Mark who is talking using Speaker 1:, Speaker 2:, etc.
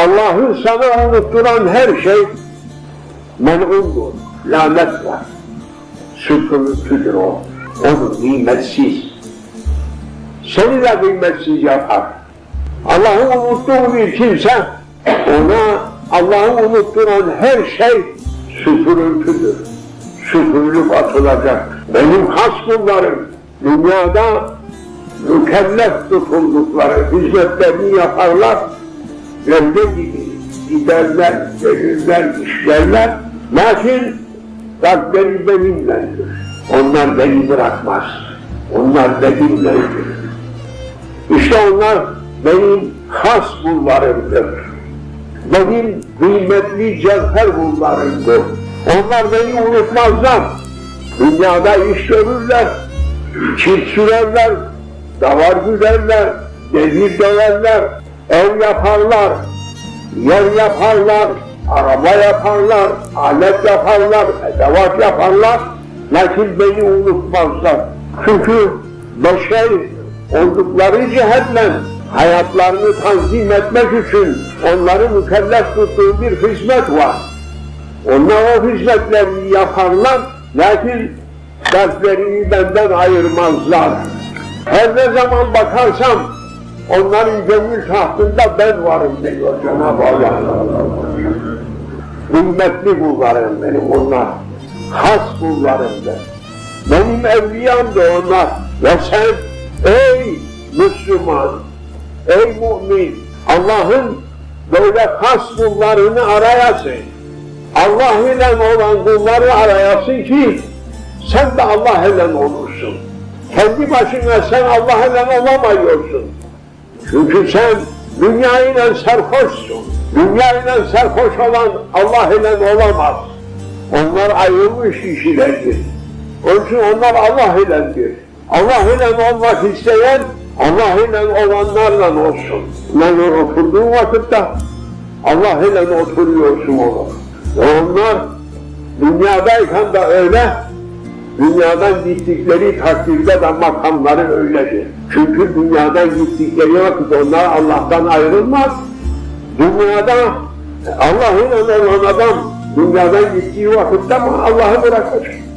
Speaker 1: Allah'ı sana unutturan her şey men'undur, lanet var. Süpürüntüdür o. Onu nimetsiz. Seni de kıymetsiz yapar. Allah'ı unuttuğu bir kimse ona Allah'ı unutturan her şey süpürüntüdür. Süpürülüp atılacak. Benim has kullarım dünyada mükellef tutuldukları hizmetlerini yaparlar. Gibi giderler, gelirler, işlerler. Lakin kalpleri benimledir. Onlar beni bırakmaz. Onlar benimledir. İşte onlar benim has kullarımdır. Benim kıymetli cevher kullarımdır. Onlar beni unutmazlar. Dünyada iş görürler, çift sürerler, davar güderler, devir döverler, ev yaparlar, yer yaparlar, araba yaparlar, alet yaparlar, edevat yaparlar. Lakin beni unutmazlar. Çünkü beşer oldukları cihetle hayatlarını tanzim etmek için onları mükellef tuttuğu bir hizmet var. Onlar o hizmetlerini yaparlar, lakin dertlerini benden ayırmazlar. Her ne zaman bakarsam onların gönül tahtında ben varım diyor Cenab-ı Allah. Kıymetli kullarım benim onlar. Has kullarımdır. Benim evliyam da onlar. Ve sen ey Müslüman, ey mümin, Allah'ın böyle has kullarını arayasın. Allah ile olan kulları arayasın ki sen de Allah ile olursun. Kendi başına sen Allah ile olamıyorsun. Çünkü sen dünya ile serhoşsun. Dünya ile serhoş olan Allah ile olamaz. Onlar ayrılmış kişilerdir. Onun için onlar Allah iledir. Allah ile olmak isteyen Allah ile olanlarla olsun. Yani oturduğun vakitte Allah ile oturuyorsun onu. Ve onlar dünyadayken de öyle, dünyadan gittikleri takdirde de makamları öyledir. Çünkü dünyadan gittikleri vakit onlar Allah'tan ayrılmaz. Dünyada Allah ile olan adam dünyadan gittiği vakitte Allah'ı bırakır.